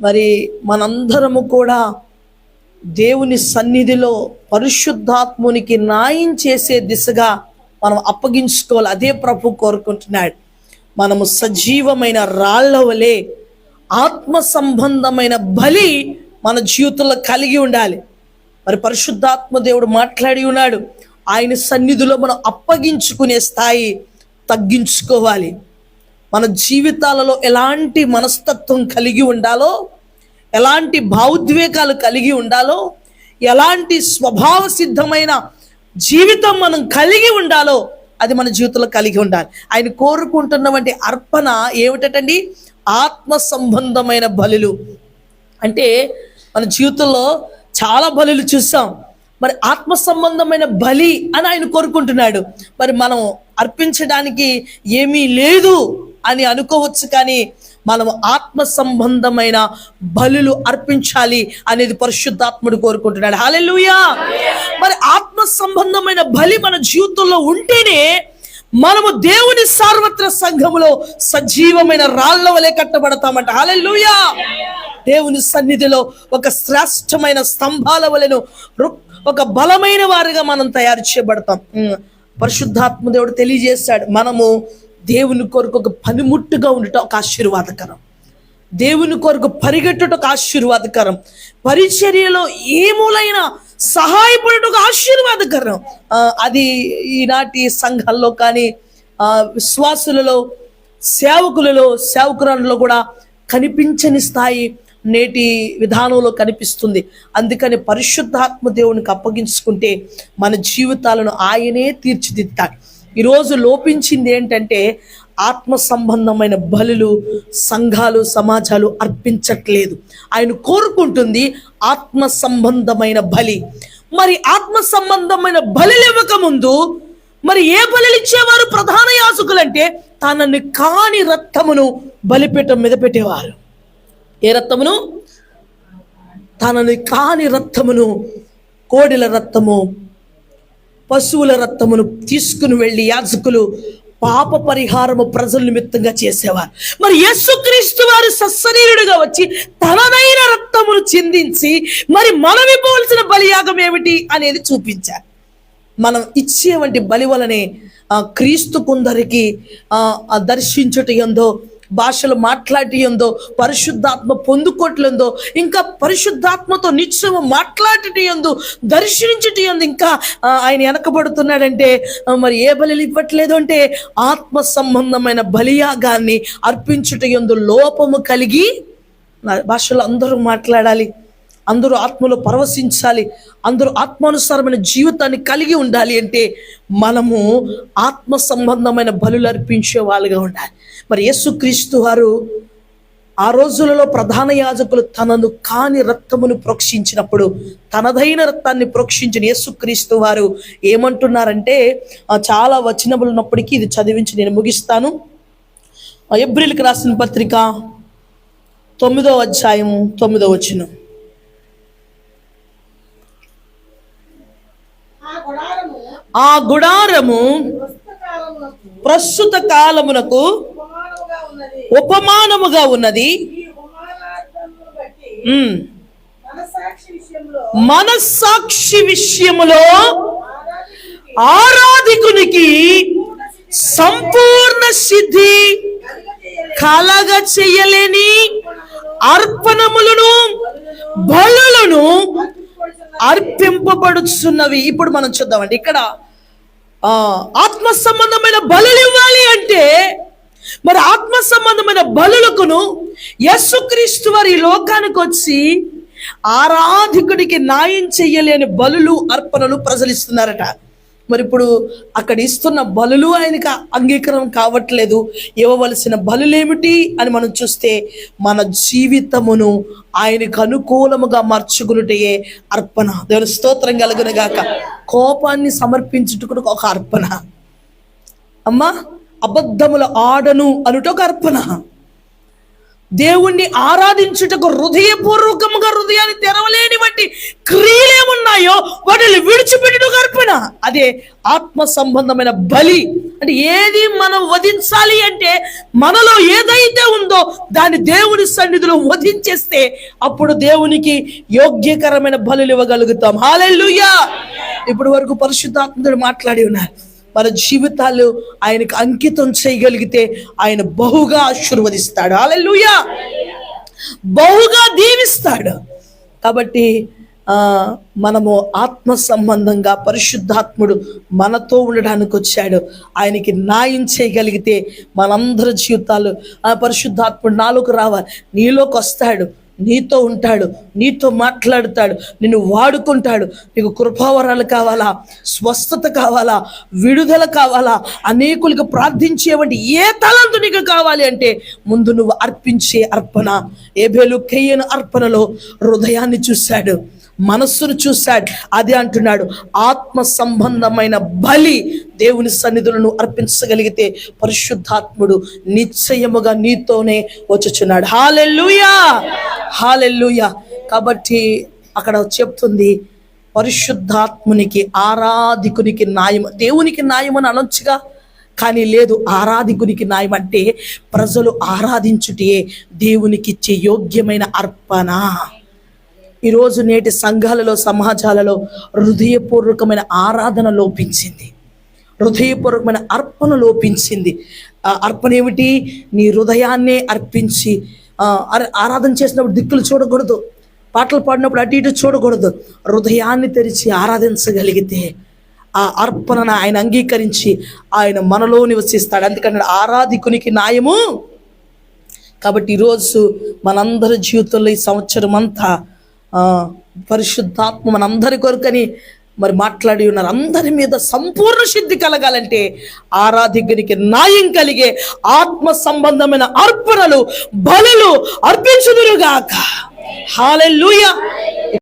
మరి మనందరము కూడా దేవుని సన్నిధిలో పరిశుద్ధాత్మునికి న్యాయం చేసే దిశగా మనం అప్పగించుకోవాలి. అదే ప్రభు కోరుకుంటున్నాడు. మనము సజీవమైన రాళ్ళ వలె ఆత్మ సంబంధమైన బలి మన జీవితంలో కలిగి ఉండాలి. మరి పరిశుద్ధాత్మ దేవుడు మాట్లాడి ఉన్నాడు. ఆయన సన్నిధిలో మనం అప్పగించుకునే స్థాయి తగ్గించుకోవాలి. మన జీవితాలలో ఎలాంటి మనస్తత్వం కలిగి ఉండాలో ఎలాంటి భావోద్వేగాలు కలిగి ఉండాలో ఎలాంటి స్వభావ సిద్ధమైన జీవితం మనం కలిగి ఉండాలో అది మన జీవితంలో కలిగి ఉండాలి. ఆయన కోరుకుంటున్నటువంటి అర్పణ ఏమిటండి ఆత్మ సంబంధమైన బలులు. అంటే మన జీవితంలో చాలా బలులు చూస్తాం మరి ఆత్మ సంబంధమైన బలి అని ఆయన కోరుకుంటున్నాడు. మరి మనం అర్పించడానికి ఏమీ లేదు. అని అనుకోవచ్చు కానీ మనం ఆత్మ సంబంధమైన బలులు అర్పించాలి అనేది పరిశుద్ధాత్ముడు కోరుకుంటున్నాడు. హాలెలుయా మరి ఆత్మ సంబంధమైన బలి మన జీవితంలో ఉంటేనే మనము దేవుని సార్వత్ర సంఘములో సజీవమైన రాళ్ళ వలె కట్టబడతామంట. హాలెలుయా దేవుని సన్నిధిలో ఒక శ్రేష్టమైన స్తంభాల వలెను ఒక బలమైన వారిగా మనం తయారు చేయబడతాం. పరిశుద్ధాత్మ దేవుడు తెలియజేశాడు. మనము దేవుని కొరకు ఒక పనిముట్టుగా ఉండటం ఒక ఆశీర్వాదకరం. దేవుని కొరకు పరిగెట్టుట ఒక ఆశీర్వాదకరం. పరిచర్యలో ఏ మూలైనా సహాయపడటం ఒక ఆశీర్వాదకరం. అది ఈనాటి సంఘాల్లో కానీ విశ్వాసులలో సేవకులలో సేవకురాలలో కూడా కనిపించని స్థాయి నేటి విధానంలో కనిపిస్తుంది. అందుకని పరిశుద్ధాత్మ దేవునికి అప్పగించుకుంటే మన జీవితాలను ఆయనే తీర్చిదిద్దాడు ఈరోజు లోపించింది ఏంటంటే ఆత్మ సంబంధమైన బలులు సంఘాలు సమాజాలు అర్పించట్లేదు. ఆయన కోరుకుంటుంది ఆత్మ సంబంధమైన బలి. మరి ఆత్మ సంబంధమైన బలులు ఇవ్వకముందు మరి ఏ బలులు ఇచ్చేవారు ప్రధాన యాజకులంటే తనని కాని రక్తమును బలిపీఠం మీద పెట్టేవారు. ఏ రక్తమును? తనని కాని రక్తమును కోడిల రక్తము పశువుల రక్తమును తీసుకుని వెళ్ళి యాజకులు పాప పరిహారము ప్రజల నిమిత్తంగా చేసేవారు. మరి యేసుక్రీస్తు వారు సశరీరుడుగా వచ్చి తనదైన రక్తమును చిందించి మరి మనం ఇవ్వవలసిన బలియాగం ఏమిటి అనేది చూపించారు. మనం ఇచ్చేవంటి బలి వలనే క్రీస్తు కొందరికి దర్శించుట ఎందో భాషలు మాట్లాడియందో పరిశుద్ధాత్మ పొందుకోట్లందో ఇంకా పరిశుద్ధాత్మతో నిత్యము మాట్లాడటం ఎందు దర్శించుట ఎందు ఇంకా ఆయన వెనకబడుతున్నాడంటే మరి ఏ బలి ఇవ్వట్లేదు అంటే ఆత్మ సంబంధమైన బలియాగాన్ని అర్పించుట ఎందు లోపము కలిగి భాషలు భాషలో అందరూ మాట్లాడాలి. అందరూ ఆత్మలో పరవశించాలి. అందరూ ఆత్మానుసారమైన జీవితాన్ని కలిగి ఉండాలి అంటే మనము ఆత్మ సంబంధమైన బలులు అర్పించే వాళ్ళుగా ఉండాలి. మరి యేసుక్రీస్తు వారు ఆ రోజులలో ప్రధాన యాజకులు తనను కాని రక్తమును ప్రోక్షించినప్పుడు తనదైన రక్తాన్ని ప్రోక్షించిన యేసుక్రీస్తు వారు ఏమంటున్నారంటే చాలా వచనములు ఉన్నప్పటికీ ఇది చదివించి నేను ముగిస్తాను. ఏప్రిల్కి రాసిన పత్రిక తొమ్మిదో అధ్యాయము తొమ్మిదో వచనం ఆ గుడారము ఆ గుడారము ప్రస్తుత కాలమునకు ఉపమానముగా ఉన్నది. మనస్సాక్షి విషయములో ఆరాధికునికి సంపూర్ణ సిద్ధి కలగ చెయ్యలేని అర్పణములను బలులను అర్పింపబడుచున్నవి ఇప్పుడు మనం చూద్దామండి. ఇక్కడ ఆ ఆత్మ సంబంధమైన బలులు ఇవ్వాలి అంటే మరి ఆత్మ సంబంధమైన బలులకును యేసుక్రీస్తు వారి లోకానికి వచ్చి ఆరాధికుడికి న్యాయం చెయ్యలేని బలులు అర్పణలు ప్రజలిస్తున్నారట. మరి ఇప్పుడు అక్కడ ఇస్తున్న బలులు ఆయనకి అంగీకారం కావట్లేదు. ఇవ్వవలసిన బలులేమిటి అని మనం చూస్తే మన జీవితమును ఆయనకు అనుకూలముగా మార్చుకున్నటయే అర్పణ. దేవుని స్తోత్రం కలుగునగాక కోపాన్ని సమర్పించుటకు ఒక అర్పణ. అమ్మా అబద్ధముల ఆడను అనుట ఒక అర్పణ. దేవుణ్ణి ఆరాధించుటకు హృదయపూర్వకముగా హృదయాన్ని తెరవలేని వంటి క్రియలేమున్నాయో వాటిని విడిచిపెట్టడం గర్పణ అదే ఆత్మ సంబంధమైన బలి. అంటే ఏది మనం వధించాలి అంటే మనలో ఏదైతే ఉందో దాన్ని దేవుని సన్నిధిలో వధించేస్తే అప్పుడు దేవునికి యోగ్యకరమైన బలులు ఇవ్వగలుగుతాం. హాలెల్లుయా! ఇప్పటి వరకు పరిశుద్ధాత్ముడు మాట్లాడి ఉన్నారు. మన జీవితాలు ఆయనకు అంకితం చేయగలిగితే ఆయన బహుగా ఆశీర్వదిస్తాడు. అలెలుయా బహుగా దీవిస్తాడు. కాబట్టి మనము ఆత్మ సంబంధంగా పరిశుద్ధాత్ముడు మనతో ఉండడానికి వచ్చాడు. ఆయనకి న్యాయం చేయగలిగితే మనందరి జీవితాలు ఆ పరిశుద్ధాత్ముడు నాలోకి రావాలి. నీలోకి వస్తాడు. నీతో ఉంటాడు నీతో మాట్లాడుతాడు నిన్ను వాడుకుంటాడు. నీకు కృపావరాలు కావాలా? స్వస్థత కావాలా? విడుదల కావాలా? అనేకులకు ప్రార్థించేవంటి ఏ తలంతు నీకు కావాలి అంటే ముందు నువ్వు అర్పించే అర్పణ. ఏబేలు కెయ్యను అర్పణలో హృదయాన్ని చూశాడు. మనస్సును చూశాడు. అదే అంటున్నాడు ఆత్మ సంబంధమైన బలి దేవుని సన్నిధులను అర్పించగలిగితే పరిశుద్ధాత్ముడు నిశ్చయముగా నీతోనే వచ్చుచున్నాడు. హాలెల్లుయా! హాలెల్లుయా! కాబట్టి అక్కడ చెప్తుంది పరిశుద్ధాత్మునికి ఆరాధికునికి న్యాయం దేవునికి న్యాయమని అనొచ్చుగా కానీ లేదు ఆరాధికునికి న్యాయం అంటే ప్రజలు ఆరాధించుటే దేవునికిచ్చే యోగ్యమైన అర్పణ. ఈరోజు నేటి సంఘాలలో సమాజాలలో హృదయపూర్వకమైన ఆరాధన లోపించింది. హృదయపూర్వకమైన అర్పణ లోపించింది. ఆ అర్పణ ఏమిటి? నీ హృదయాన్నే అర్పించి ఆరాధన చేసినప్పుడు దిక్కులు చూడకూడదు. పాటలు పాడినప్పుడు అటు ఇటు చూడకూడదు. హృదయాన్ని తెరిచి ఆరాధించగలిగితే ఆ అర్పణను ఆయన అంగీకరించి ఆయన మనలో నివసిస్తాడు. అందుకని ఆరాధికునికి న్యాయము. కాబట్టి ఈరోజు మనందరి జీవితంలో ఈ సంవత్సరం అంతా పరిశుద్ధాత్మ మనందరి కొరకని మరి మాట్లాడి ఉన్నారు. అందరి మీద సంపూర్ణ సిద్ధి కలగాలంటే ఆరాధికునికి న్యాయం కలిగే ఆత్మ సంబంధమైన అర్పణలు బలులు అర్పించుదురుగాక. హాలెలూయా.